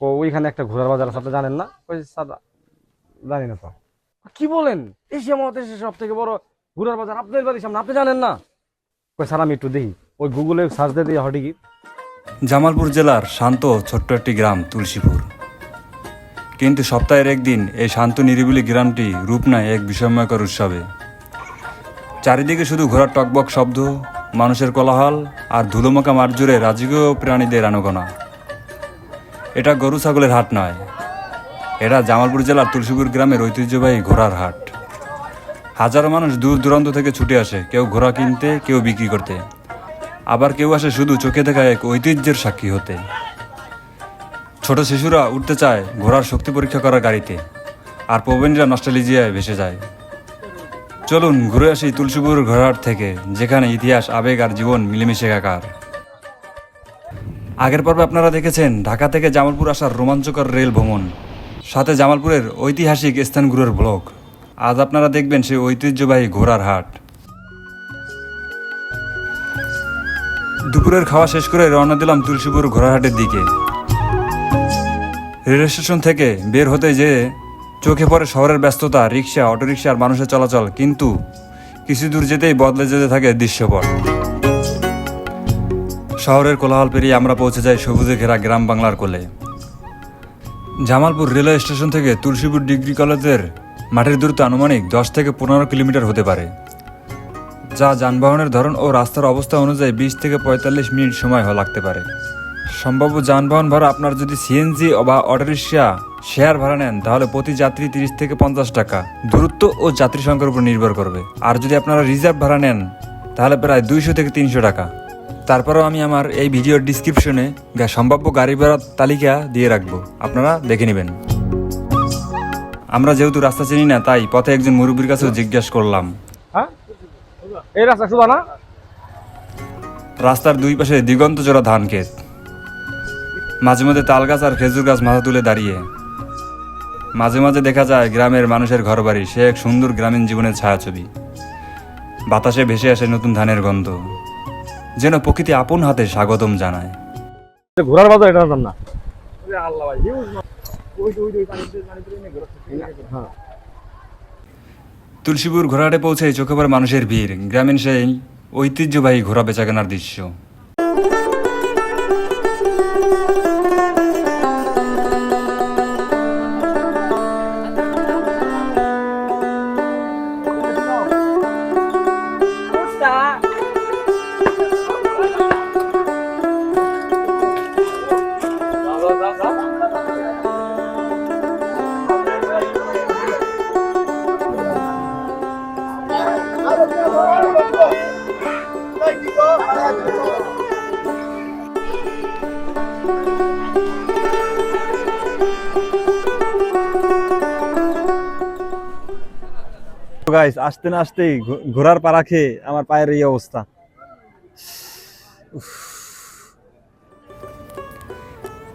ওইখানে একটা ঘোড়ার বাজার আছে, আপনি জানেন না? ওই স্যার জানি না তো। কি বলেন? এশিয়া মহাদেশের সব থেকে বড় ঘোড়ার বাজার আপনার বাড়ির সামনে, আপনি জানেন না? ওই স্যার, আমি একটু দেখি। ওই গুগলে সার্চ দিয়ে দিয়ে হটে জামালপুর জেলার শান্ত ছোট্ট একটি গ্রাম, তুলসীপুর। কিন্তু সপ্তাহের একদিন এই শান্ত নিরিবিলি গ্রামটি রূপ নেয় এক বিস্ময়কর উৎসবে। চারিদিকে শুধু ঘোড়ার টকবক শব্দ, মানুষের কোলাহল আর ধুলোমাকা মাঠ জুড়ে রাজকীয় প্রাণীদের আনাগোনা। এটা গরু ছাগলের হাট নয়। এটা জামালপুর জেলার তুলসীপুর গ্রামের ঐতিহ্যবাহী ঘোড়ার হাট। হাজারো মানুষ দূর দূরান্ত থেকে ছুটে আসে কেউ ঘোড়া কিনতে, কেউ বিক্রি করতে। আবার কেউ আসে শুধু চোখে দেখা এক ঐতিহ্যের সাক্ষী হতে। ছোট শিশুরা উঠতে চায় ঘোড়ার শক্তি পরীক্ষা করার গাড়িতে, আর প্রবীণরা নস্টালিজিয়ায় ভেসে যায়। চলুন ঘুরে আসি তুলসীপুর ঘোড়াহাট থেকে, যেখানে ইতিহাস, আবেগ আর জীবন মিলেমিশে একাকার। আগের পর্বে আপনারা দেখেছেন, ঢাকা থেকে জামালপুর আসার রোমাঞ্চকর রেল ভ্রমণ, সাথে জামালপুরের ঐতিহাসিক স্থানগুলোর ব্লগ। আজ আপনারা দেখবেন সেই ঐতিহ্যবাহী ঘোড়ার হাট। দুপুরের খাওয়া শেষ করে রওনা দিলাম তুলসীপুর ঘোড়াহাটের দিকে। রেল স্টেশন থেকে বের হতে যে চোখে পড়ে শহরের ব্যস্ততা, রিক্সা অটোরিক্সা আর মানুষের চলাচল, কিন্তু কিছু দূর যেতেই বদলে যেতে থাকে দৃশ্যপট। শহরের কোলাহল পেরিয়ে আমরা পৌঁছে যাই সবুজে ঘেরা গ্রাম বাংলার কোলে। জামালপুর রেলওয়ে স্টেশন থেকে তুলসীপুর ডিগ্রি কলেজের মাঠের দূরত্ব আনুমানিক দশ থেকে পনেরো কিলোমিটার হতে পারে। যা যানবাহনের ধরন ও রাস্তার অবস্থা অনুযায়ী বিশ থেকে পঁয়তাল্লিশ মিনিট সময় লাগতে পারে। সম্ভাব্য যানবাহন ভাড়া আপনার যদি সিএনজি বা অটোরিক্সা শেয়ার ভাড়া নেন, তাহলে প্রতি যাত্রী তিরিশ থেকে পঞ্চাশ টাকা। দূরত্ব ও যাত্রী সংখ্যার উপর নির্ভর করবে। আর যদি আপনারা রিজার্ভ ভাড়া নেন, তাহলে প্রায় দুইশো থেকে তিনশো টাকা। তারপরেও আমি আমার এই ভিডিওর ডিসক্রিপশনে সম্ভাব্য গাড়ি ভাড়ার তালিকা দিয়ে রাখব। আপনারা দেখে নেবেন। আমরা যেহেতু রাস্তা চিনি না তাই পথে একজন মুরব্বীর কাছেও জিজ্ঞাসা করলাম। হ্যাঁ? এই রাস্তা শুধু না রাস্তার দুই পাশে দিগন্ত জোড়া ধান ক্ষেত। মাঝে মাঝে তাল গাছ আর খেজুর গাছ মাথা তুলে দাঁড়িয়ে। মাঝে মাঝে দেখা যায় গ্রামের মানুষের ঘরবাড়ি সে এক সুন্দর গ্রামীণ জীবনের ছায়াছবি। বাতাসে ভেসে আসে নতুন ধানের গন্ধ। যেন প্রকৃতি আপন হাতে স্বাগতম জানায়। ঘোড়ার বাজার এটা না। হ্যাঁ। তুলসীপুর ঘোড়াটে পৌঁছে চোখে পড়ে মানুষের ভিড়। গ্রামীণ সেই ঐতিহ্যবাহী ঘোড়া বেচাকেনার দৃশ্য। গাইস আসতে না আসতেই ঘো- ঘোড়ার পাড়া খেয়ে আমার পায়ের এই অবস্থা।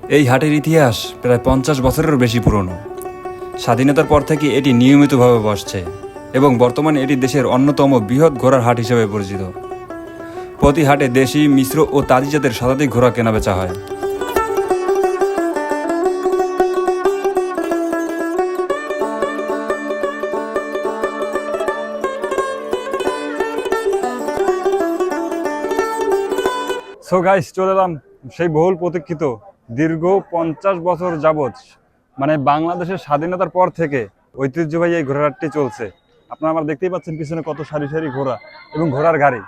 এই হাটের ইতিহাস প্রায় পঞ্চাশ বছরেরও বেশি পুরনো। স্বাধীনতার পর থেকে এটি নিয়মিতভাবে বসছে এবং বর্তমানে এটি দেশের অন্যতম বৃহৎ ঘোড়ার হাট হিসেবে পরিচিত। প্রতি হাটে দেশি, মিশ্র ও তাজি জাতের শতাধিক ঘোড়া কেনাবেচা হয়। সো গাইস চলে এলাম সেই বহুল প্রতীক্ষিত দীর্ঘ পঞ্চাশ বছর যাবৎ মানে বাংলাদেশের স্বাধীনতার পর থেকে ঐতিহ্যবাহী এই ঘোড়ার হাটটি চলছে। আপনারা আমার দেখতেই পাচ্ছেন পিছনে কত সারি সারি ঘোড়া এবং ঘোড়ার গাড়ি।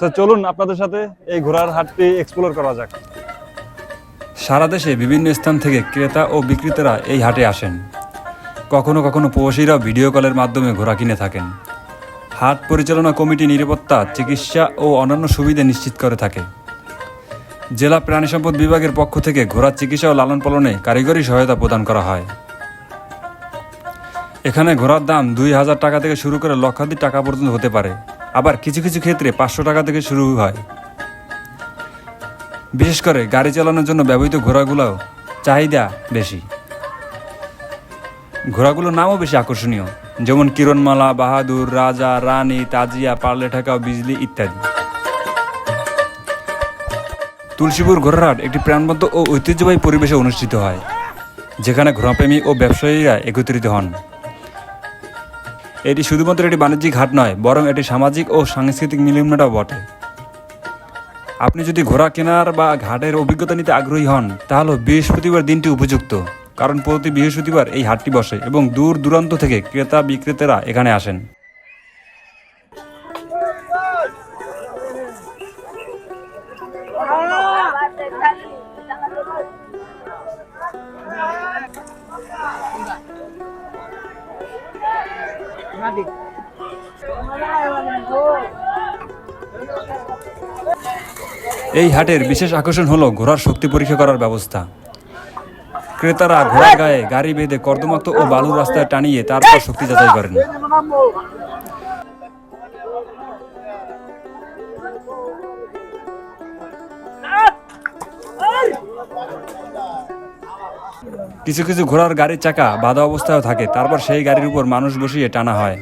তো চলুন আপনাদের সাথে এই ঘোড়ার হাটটি এক্সপ্লোর করা যাক। সারা দেশে বিভিন্ন স্থান থেকে ক্রেতা ও বিক্রেতারা এই হাটে আসেন। কখনো কখনো প্রবাসীরা ভিডিও কলের মাধ্যমে ঘোড়া কিনে থাকেন। হাট পরিচালনা কমিটি নিরাপত্তা, চিকিৎসা ও অন্যান্য সুবিধা নিশ্চিত করে থাকে। জেলা প্রাণী সম্পদ বিভাগের পক্ষ থেকে ঘোড়ার চিকিৎসা ও লালন পালনে কারিগরি সহায়তা প্রদান করা হয়। এখানে ঘোড়ার দাম দুই হাজার টাকা থেকে শুরু করে লক্ষাধিক টাকা পর্যন্ত হতে পারে। আবার কিছু কিছু ক্ষেত্রে পাঁচশো টাকা থেকে শুরু হয়। বিশেষ করে গাড়ি চালানোর জন্য ব্যবহৃত ঘোড়াগুলো চাহিদা বেশি। ঘোড়াগুলোর নামও বেশি আকর্ষণীয়। যেমন কিরণমালা, বাহাদুর, রাজা, রানী, তাজিয়া, পার্লে ঠাকা বিজলি ইত্যাদি। তুলসীপুর ঘোড়ারহাট একটি প্রাণবন্ত ও ঐতিহ্যবাহী পরিবেশে অনুষ্ঠিত হয়, যেখানে ঘোড়াপ্রেমী ও ব্যবসায়ীরা একত্রিত হন। এটি শুধুমাত্র একটি বাণিজ্যিক হাট নয়, বরং এটি সামাজিক ও সাংস্কৃতিক মিলনমেলাও বটে। আপনি যদি ঘোড়া কেনার বা ঘাটের অভিজ্ঞতা নিতে আগ্রহী হন, তাহলে বৃহস্পতিবার দিনটি উপযুক্ত। কারণ প্রতি বৃহস্পতিবার এই হাটটি বসে এবং দূর দূরান্ত থেকে ক্রেতা বিক্রেতারা এখানে আসেন। এই হাটের বিশেষ আকর্ষণ হলো ঘোড়ার শক্তি পরীক্ষা করার ব্যবস্থা। ক্রেতারা ঘোড়ার গায়ে গাড়ি বেঁধে কর্দমাক্ত ও বালুর রাস্তায় টানিয়ে তারপর শক্তি যাচাই করেন। কিছু কিছু ঘোড়ার গাড়ির চাকা বাঁধা অবস্থায় থাকে, তারপর সেই গাড়ির উপর মানুষ বসিয়ে টানা হয়।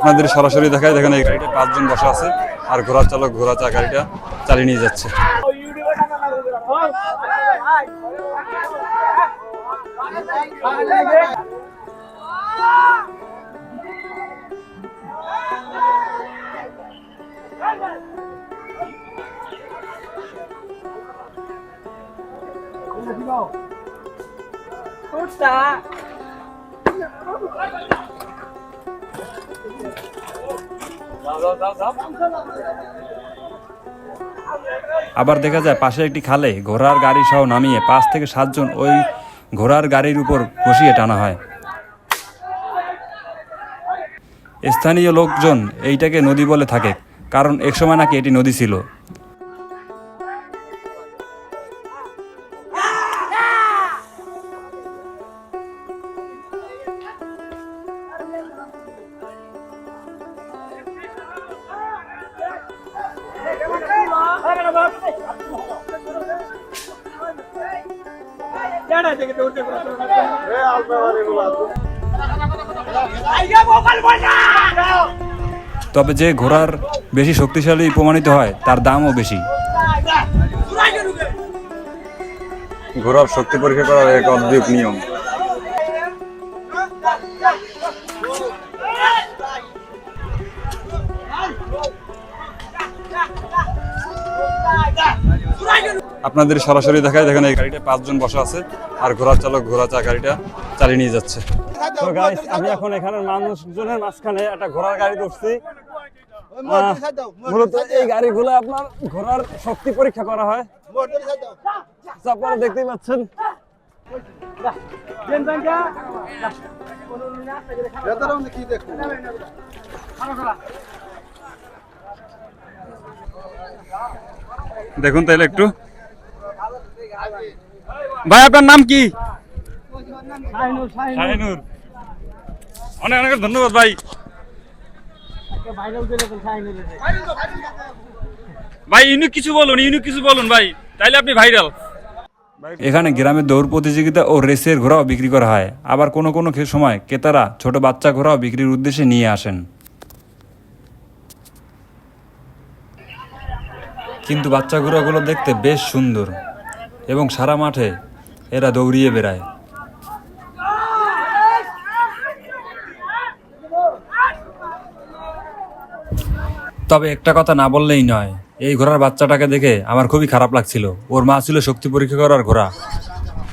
আপনাদের সরাসরি দেখায়, দেখেন এই গাড়িটা পাঁচজন বসা আছে, আর ঘোড়ার চালক ঘোড়া চা গাড়িটা চালিয়ে নিয়ে যাচ্ছে। আবার দেখা যায় পাশে একটি খালে ঘোড়ার গাড়ি সহ নামিয়ে পাঁচ থেকে সাতজন ওই ঘোড়ার গাড়ির উপর বসিয়ে টানা হয়। স্থানীয় লোকজন এইটাকে নদী বলে থাকে, কারণ একসময় নাকি এটি নদী ছিল। তবে যে ঘোড়ার বেশি শক্তিশালী প্রমাণিত হয় তার দামও বেশি। ঘোড়ার শক্তি পরীক্ষা করার এক অদ্ভুত নিয়ম। আপনাদের সরাসরি দেখায় দেখেন এই গাড়িটা পাঁচজন বসা আছে আর ঘোড়ার চালক ঘোড়া চা গাড়িটা চালিয়ে নিয়ে যাচ্ছে। তো গাইস আমি এখন এখানে মানুষজনের মাঝখানে একটা ঘোড়ার গাড়ি ধরছি। মূলত এই গাড়িগুলো আপনার ঘোড়ার শক্তি পরীক্ষা করা হয়। তো আপনারা দেখতেই পাচ্ছেন। দেখুন তাহলে একটু। ভাই আপনার নাম কি? শাহিনুর অনেক অনেক ধন্যবাদ ভাই। ভাই ইউনিক কিছু বলুন ইউনিক কিছু বলুন ভাই তাইলে আপনি ভাইরাল। এখানে গ্রামের দৌড় প্রতিযোগিতা ও রেসের ঘোড়াও বিক্রি করা হয়। আবার কোনো কোনো সময় ক্রেতারা ছোট বাচ্চা ঘোড়াও বিক্রির উদ্দেশ্যে নিয়ে আসেন। কিন্তু বাচ্চা ঘোড়াগুলো দেখতে বেশ সুন্দর এবং সারা মাঠে এরা দৌড়িয়ে বেড়ায়। তবে একটা কথা না বললেই নয়, এই ঘোড়ার বাচ্চাটাকে দেখে আমার খুবই খারাপ লাগছিল। ওর মা ছিল শক্তি পরীক্ষা করার ঘোড়া,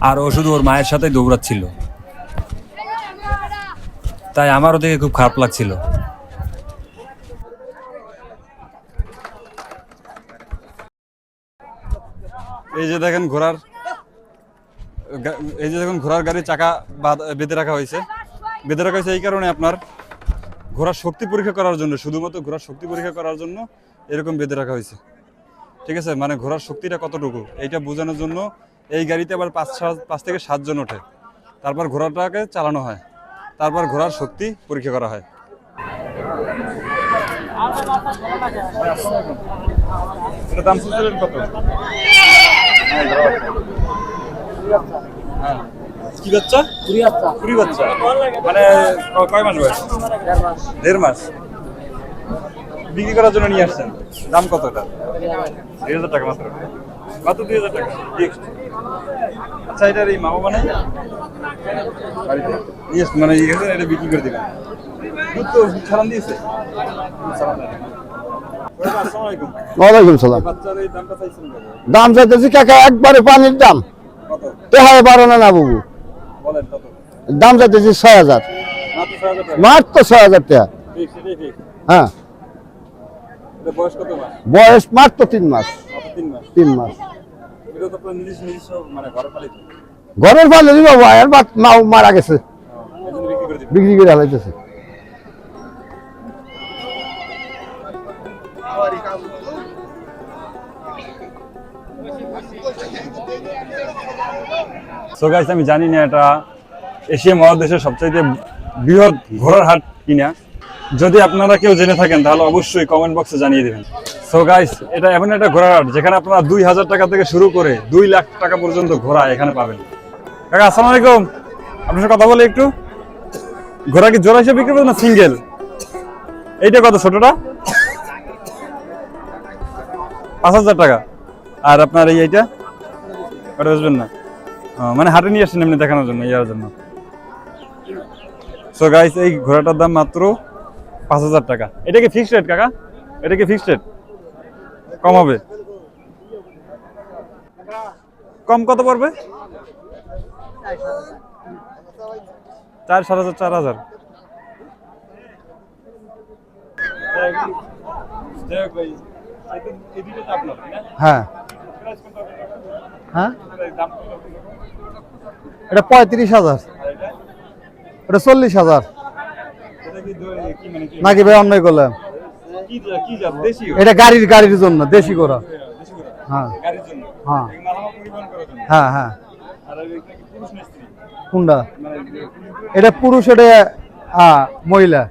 আর ও শুধু ওর মায়ের সাথে দৌড়াচ্ছিল। তাই আমারও দেখে খুব খারাপ লাগছিল। এই যে দেখেন ঘোড়ার, এই যে দেখুন ঘোড়ার গাড়ির চাকা বাঁধ- রাখা হয়েছে। বেঁধে রাখা হয়েছে এই কারণে আপনার। ঘোড়ার শক্তি পরীক্ষা করার জন্য, শুধুমাত্র ঘোড়ার শক্তি পরীক্ষা করার জন্য এরকম বেঁধে রাখা হয়েছে। ঠিক আছে? মানে ঘোড়ার শক্তিটা কতটুকু? এইটা বোঝানোর জন্য এই গাড়িতে আবার পাঁচ সাত- পাঁচ থেকে সাতজন ওঠে। তারপর ঘোড়াটাকে চালানো হয়। তারপর ঘোড়ার শক্তি পরীক্ষা করা হয়। কত? হ্যাঁ। কি বাচ্চা? কুড়ি বাচ্চা। মানে কয় মাস বয়স? দেড় মাস। বিক্রি করার জন্য নিয়ে আসছেন? দাম কত এটা দুই হাজার টাকা মাত্র। মাত্র দুই হাজার টাকা। আচ্ছা এটার এই মামা মানে বাড়িতে। নিয়ে মানে ইয়ে এটা বিক্রি করে দিবেন। দুধ তো ছাড়ান দিয়েছে। ওয়ালাইকুম সালাম? দাম চাইতেছি কাকা একবারে পানির দাম। কত? তেহারে বারো না না বাবু। দাম যাচ্ছে ছয় হাজার। মাত্র ছয় হাজার টাকা। হ্যাঁ। বয়স মাত্র তিন মাস। তিন মাস। মানে ঘরের পালে বাবা আর মা মারা গেছে। বিক্রি করে বিক্রি করে হালাইতেছে। সো গাইস আমি জানি না এটা এশিয়া মহাদেশের সবচাইতে বৃহৎ ঘোড়ার হাট কিনা। যদি আপনারা কেউ জেনে থাকেন, তাহলে অবশ্যই কমেন্ট বক্সে জানিয়ে দিবেন। সো গাইস এটা এমন একটা ঘোড়ার হাট, যেখানে আপনারা দুই হাজার টাকা থেকে শুরু করে দুই লাখ টাকা পর্যন্ত ঘোড়া এখানে পাবেন। কাকা, আসসালামু আলাইকুম। আপনার সাথে কথা বলি একটু? ঘোড়া কি জোড়া হিসেবে বিক্রি করবেন না সিঙ্গেল এইটা কত, ছোটটা? পাঁচ হাজার টাকা। আর আপনার এই এইটা? ওটা বুঝবেন না। মানে হাটে নিয়ে আসছেন এমনি দেখানোর জন্য, ইয়ার জন্য। সো গাইস এই ঘোড়াটার দাম মাত্র পাঁচ হাজার টাকা। এটা কি ফিক্সড রেট কাকা? এটা কি ফিক্সড রেট কম হবে? কম কত পড়বে? চার সাত হাজার চার হাজার। হ্যাঁ। হ্যাঁ। এটা পঁয়ত্রিশ হাজার। এটা চল্লিশ হাজার। নাকি ভাই অন্যায় করলাম এটা গাড়ির গাড়ির জন্য, দেশি ঘোড়া। হ্যাঁ। হ্যাঁ। হ্যাঁ হ্যাঁ। কোনটা? এটা পুরুষ, এটা মহিলা।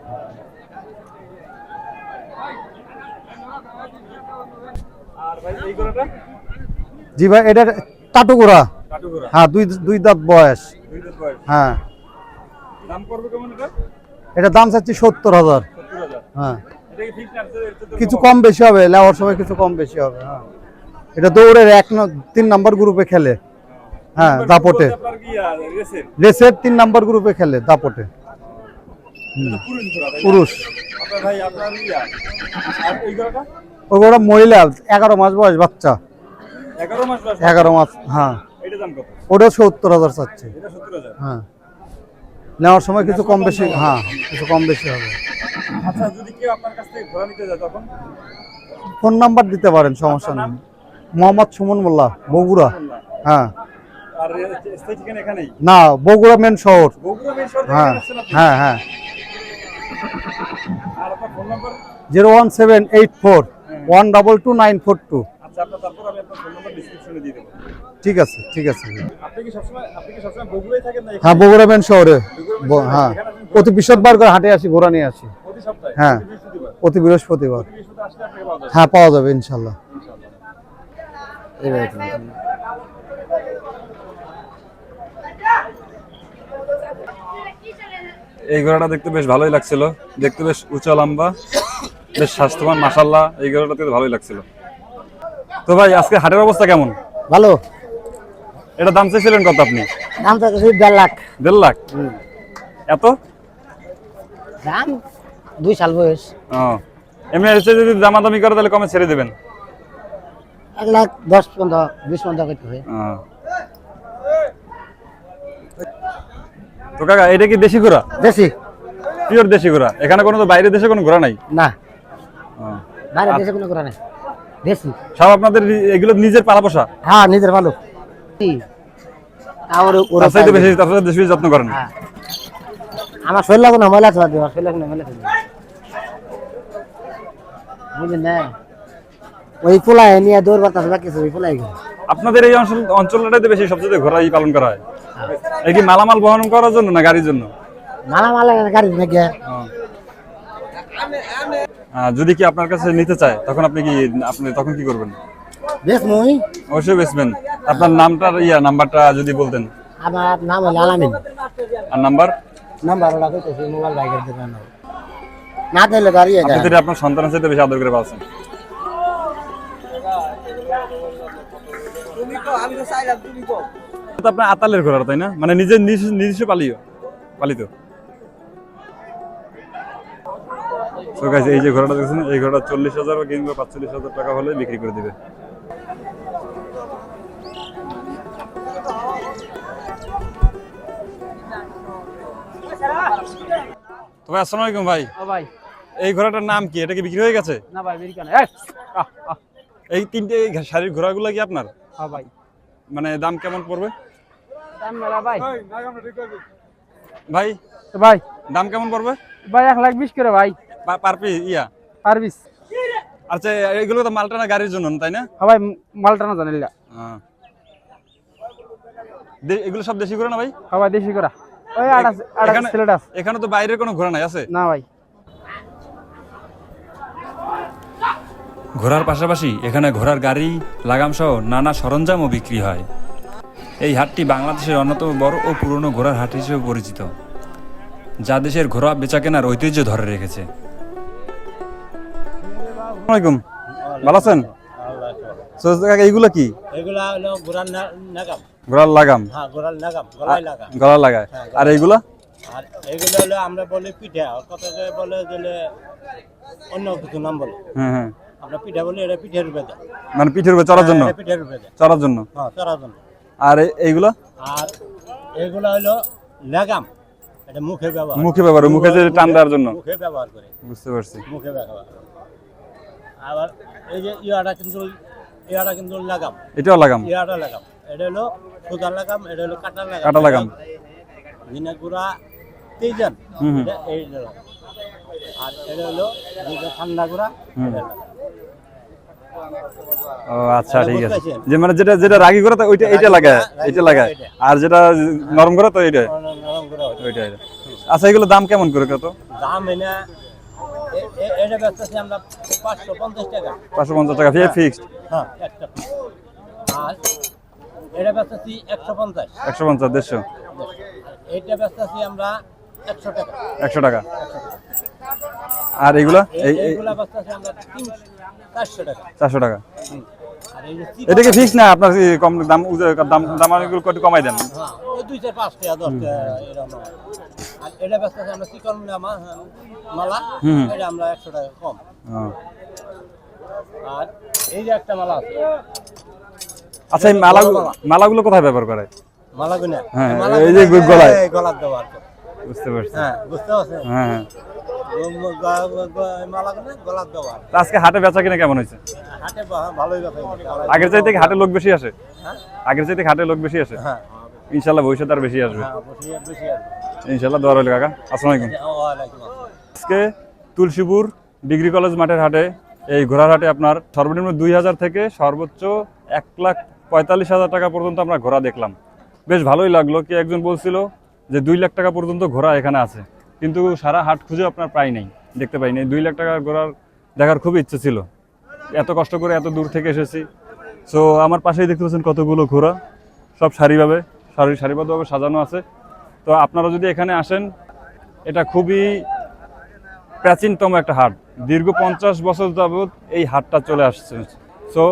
জি ভাই, এটা টাটু ঘোড়া। হ্যাঁ দুই দুই দাঁত বয়স। হ্যাঁ। এটা? দাম চাচ্ছি সত্তর হাজার। হ্যাঁ। কিছু কম বেশি হবে লেওয়ার সময় কিছু কম বেশি হবে হ্যাঁ। এটা দৌড়ের এক তিন নাম্বার গ্রুপে খেলে। হ্যাঁ দাপটে। রেসের? তিন নাম্বার গ্রুপে খেলে দাপটে। পুরুষ ওগুলো মহিলা এগারো মাস বয়স বাচ্চা। এগারো মাস এগারো মাস হ্যাঁ। ওটা সত্তর হাজার চাচ্ছে। হ্যাঁ। নেওয়ার সময় কিছু কম বেশি হ্যাঁ কিছু কম বেশি হবে। আচ্ছা যদি কেউ আপনার কাছ থেকে ঘোড়া নিতে যায় তখন? ফোন নাম্বার দিতে পারেন সমস্যা নেই। মোহাম্মদ সুমন মোল্লা বগুড়া। হ্যাঁ। না বগুড়া মেন শহর। হ্যাঁ হ্যাঁ হ্যাঁ। Number? Zero one seven eight four one double two nine four two. আচ্ছা আপনার তারপর আমি আপনার ফোন নাম্বার ডিসক্রিপশনে দিয়ে দেবো। ঠিক আছে ঠিক আছে। আপনি কি সবসময় আপনি কি সবসময় বগুড়ায় থাকেন না হ্যাঁ বগুড়া মেন শহরে। হ্যাঁ। প্রতি বৃহস্পতিবার করে হাটে আসি ঘোরা নিয়ে আসি। হ্যাঁ প্রতি বৃহস্পতিবার? প্রতি বৃহস্পতিবার। প্রতি বৃহস্পতিবার আসলে আপনাকে পাওয়া যাবে। হ্যাঁ পাওয়া যাবে ইনশাল্লাহ। এই ঘোড়াটা দেখতে বেশ ভালোই লাগছিল। দেখতে বেশ উঁচা লম্বা বেশ স্বাস্থ্যবান মাসাল্লাহ এই ঘোড়াটা দেখতে ভালোই লাগছিল। তো ভাই আজকে হাটের অবস্থা কেমন? ভালো। এটা দাম চাইছিলেন কত আপনি? দাম তো দেড় লাখ। দেড় লাখ? এত? দাম দুই সাল বয়স। ও। এমনি এসে যদি দামাদামি করে তাহলে কমে ছেড়ে দেবেন? এক লাখ দশ পনেরো বিশ পনেরো করতে তো কাকা এটা কি দেশি ঘোড়া? দেশি। পিওর দেশি ঘোড়া? এখানে কোনো তো বাইরের দেশে কোনো ঘোড়া নাই? না। বাইরে দেশে কোনো নেই। দেশি। সব আপনাদের এগুলো নিজের পালা পোষা হ্যাঁ নিজের ভালো বেশি বেশি যত্ন করেন। হ্যাঁ। আমার শরীর লাগো না ময়লা শরীর লাগো না ময়লা বুঝলেন না? ওই পোলায় নিয়ে দৌড় বাতাস বাকি ওই গেল আপনাদের এই অঞ্চল অঞ্চলটাতে বেশি সবচেয়ে ঘোড়াই পালন করা হয়। এই কি মালামাল বহন করার জন্য না গাড়ির জন্য? মালা মালা গাড়ি না গিয়ে আহ, যদি কি আপনার কাছে নিতে চায় তখন আপনি কি আপনি তখন কি করবেন? বেশ মই। অবশ্যই বেচবেন। আপনার নামটা আর ইয়া নাম্বারটা যদি বলতেন। আমার নাম হলো আলামিন। আর নাম্বার? নাম্বার ওটা কইতেছি মোবাইল বাইকের দোকান। না দিলে দাঁড়িয়ে আপনি যায় তো এটা আপনার সন্তানের সাথে বেশি আদর করে পাচ্ছেন তো আপনার আতালের ঘোড়া তাই না? মানে নিজের নিজস্ব পালিও পালিত। এই যে ঘোড়াটা দেখছেন এই ঘোড়া চল্লিশ হাজার কিংবা পাঁচচল্লিশ হাজার টাকা হলে বিক্রি করে দিবে। তো ভাই আসসালামু আলাইকুম ভাই। ও ভাই। এই ঘোড়াটার নাম কি? এটা কি বিক্রি হয়ে গেছে? না ভাই বেরি কেন এই, তিনটে এই শাড়ির ঘোড়াগুলো কি আপনার? হ্যাঁ ভাই। মানে দাম কেমন পড়বে? দাম মেলা ভাই। ভাই ভাই দাম কেমন পড়বে? ভাই এক লাখ বিশ করে ভাই। পার পিস ইয়া? সার্ভিস আচ্ছা এগুলো তো মালটানা গাড়ির জন্য তাই না? হ্যাঁ ভাই মালটা না জানিলা হ্যাঁ। এগুলো সব দেশি ঘোড়া না ভাই? হ্যাঁ ভাই দেশি করা ওই আড়া এখানে- সিলেট আছে। এখানে তো বাইরের কোনো ঘোড়া নাই আছে? না ভাই। ঘোড়ার পাশাপাশি এখানে ঘোড়ার গাড়ি লাগাম সহ নানা সরঞ্জামও বিক্রি হয়। এই হাটটি বাংলাদেশের অন্যতম বড় ও পুরনো ঘোড়ার হাট হিসেবে পরিচিত যা দেশের ঘোড়া বেচা কেনার ঐতিহ্য ধরে রেখেছে। আসসালামাইকুম ভালো আছেন? এইগুলো কি? এগুলা হলো ঘোড়ার নাগাম। ঘোড়ার লাগাম? হ্যাঁ ঘোড়ার নাগাম গলায় লাগা গলা লাগায়। আর এইগুলা? আর এগুলো হলো আমরা বলি পিঠা কত বলে গেলে অন্য কিছু নাম বলে। হ্যাঁ হ্যাঁ আমরা পিঠা বলি এটা পিঠের রূপে দেয় মানে পিঠের উপর চড়ার জন্য? পিঠের রূপে দেয় চড়ার জন্য? হ্যাঁ চড়ার জন্য। আর এই- এইগুলো? আর এগুলো হলো লাগাম। এটা মুখে ব্যবহার। মুখে ব্যবহার মুখে যে টান দেওয়ার জন্য। মুখে ব্যবহার করে। বুঝতে পারছি। মুখে ব্যবহার। আবার এই যে ইয়াটা কিন্তু ইয়াটা কিন্তু লাগাম। এটাও লাগাম? ইয়াটা লাগাম। এটা হলো সুতার লাগাম এটা হলো কাটার লাগাম। কাটা লাগাম। দিনে গুড়া। এটা এই আর এটা হলো ঠান্ডা গুড়া। ও আচ্ছা ঠিক আছে। যে মানে যেটা যেটা রাগি করে তো ওইটা এইটা লাগায় এইটা লাগায়। আর যেটা নরম করে তো এইটা ওইটা। আচ্ছা এগুলো দাম কেমন করে কত? দাম এনে এটা বেচতেছি আমরা পাঁচশো পঞ্চাশ টাকা। পাঁচশো পঞ্চাশ টাকা ফিক্সড? হ্যাঁ একটা। আর এটা বেচতেছি একশো পঞ্চাশ। একশো পঞ্চাশ দেড়শো। এইটা বেচতেছি আমরা একশো টাকা। একশো টাকা। আর এইগুলা এই- এই এই এইগুলা বেচতেছি আমরা চারশো টাকা। চারশো টাকা। এটা কি ফিক্স না? আপনার কম দাম দাম দাম এগুলো একটু কমাই দেন। হ্যাঁ ওই দুই চার পাঁচ টাকা দশ টাকা আর এটা বেচতেছি আমরা চিকন মালা। এটা আমরা একশো টাকা কম। আর এই যে একটা মালা আছে। আচ্ছা এই মালাগুলো মালাগুলো কোথায় ব্যবহার করে? মালা গুনা হ্যাঁ, এই যে গলায়। গলার দেওয়ার বুঝতে পারছি। হ্যাঁ বুঝতে পারছেন? হ্যাঁ হ্যাঁ। মালা গুনা গলার দেওয়ার তা আজকে হাটে বেচা কিনা কেমন হয়েছে। আগের চাইতে কি হাটে লোক বেশি আসে? হ্যাঁ? আগের চাইতে হাটে লোক বেশি আসে? হ্যাঁ। ইনশাল্লাহ ভবিষ্যতে আর বেশি আসবে। হ্যাঁ ইনশাল্লাহ কাকা। আজকে তুলসীপুর ডিগ্রি কলেজ মাঠের হাটে এই ঘোড়ার হাটে আপনার সর্বনিম্ন দুই হাজার থেকে সর্বোচ্চ এক লাখ পঁয়তাল্লিশ হাজার টাকা পর্যন্ত আমরা ঘোড়া দেখলাম। বেশ ভালোই লাগল কি একজন বলছিল যে দুই লাখ টাকা পর্যন্ত ঘোড়া এখানে আছে। কিন্তু সারা হাট খুঁজে আপনার প্রায় নেই, দেখতে পাইনি। দুই লাখ টাকার ঘোড়ার দেখার খুব ইচ্ছে ছিল। এত কষ্ট করে এত দূর থেকে এসেছি। সো আমার পাশেই দেখতে পাচ্ছেন কতগুলো ঘোড়া। সব সারিভাবে, সারি সারিবদ্ধভাবে সাজানো আছে। তো আপনারা যদি এখানে আসেন, এটা খুবই প্রাচীনতম একটা হাট। দীর্ঘ পঞ্চাশ বছর যাবৎ এই হাটটা চলে আসছে। সো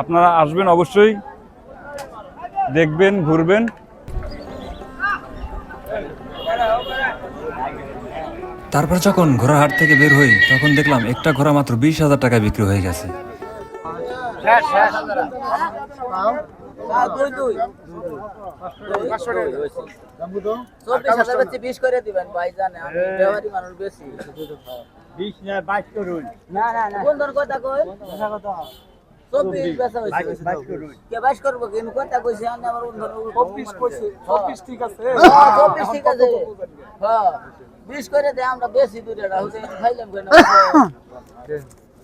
আপনারা আসবেন অবশ্যই দেখবেন ঘুরবেন। তারপর যখন ঘোড়ার হাট থেকে বের হই তখন দেখলাম একটা ঘোড়া মাত্র বিশ হাজার টাকা বিক্রি হয়ে গেছে। চব্বিশ হাজার বেশি বিশ করে দিবেন ভাই জানে আমি ব্যবহারী মানুষ বেশি। বিশ না বাইশ করুন না না না। কোন ধরনের কথা কই? চব্বিশ বেচা হয়েছে। কে বাইশ করব কিন্তু কথা কইছে আমি ধরনের চব্বিশ কইছে চব্বিশ ঠিক আছে? চব্বিশ ঠিক আছে। হ্যাঁ বিশ করে দে আমরা বেশি দূরে রাহুল খাইলাম কেন?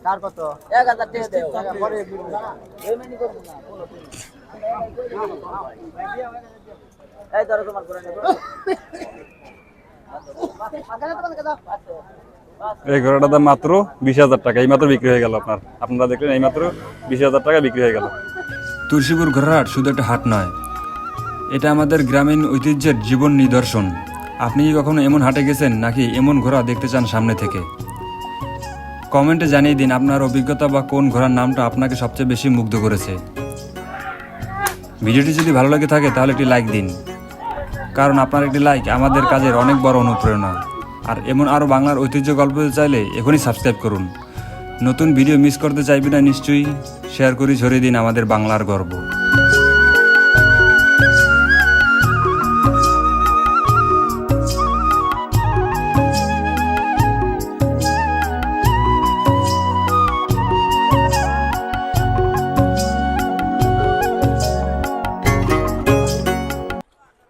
তার কত? এক হাজার টাকা করব না এই ধরো তোমার করে নেব এই ঘোড়াটার দাম মাত্র বিশ হাজার টাকা। এই মাত্র বিক্রি হয়ে গেল আপনার। আপনারা দেখলেন এই মাত্র বিশ হাজার টাকা বিক্রি হয়ে গেল। তুলসীপুর ঘোড়াহাট শুধু একটা হাট নয়, এটা আমাদের গ্রামীণ ঐতিহ্যের জীবন নিদর্শন। আপনি কি কখনো এমন হাটে গেছেন নাকি এমন ঘোড়া দেখতে চান সামনে থেকে? কমেন্টে জানিয়ে দিন আপনার অভিজ্ঞতা বা কোন ঘোড়ার নামটা আপনাকে সবচেয়ে বেশি মুগ্ধ করেছে। ভিডিওটি যদি ভালো লাগে থাকে তাহলে একটি লাইক দিন। কারণ আপনার একটি লাইক আমাদের কাজের অনেক বড় অনুপ্রেরণা। আর এমন আরও বাংলার ঐতিহ্য গল্প চাইলে এখনই সাবস্ক্রাইব করুন। নতুন ভিডিও মিস করতে চাইবি না নিশ্চয়ই। শেয়ার করি ছড়িয়ে দিন আমাদের বাংলার গর্ব।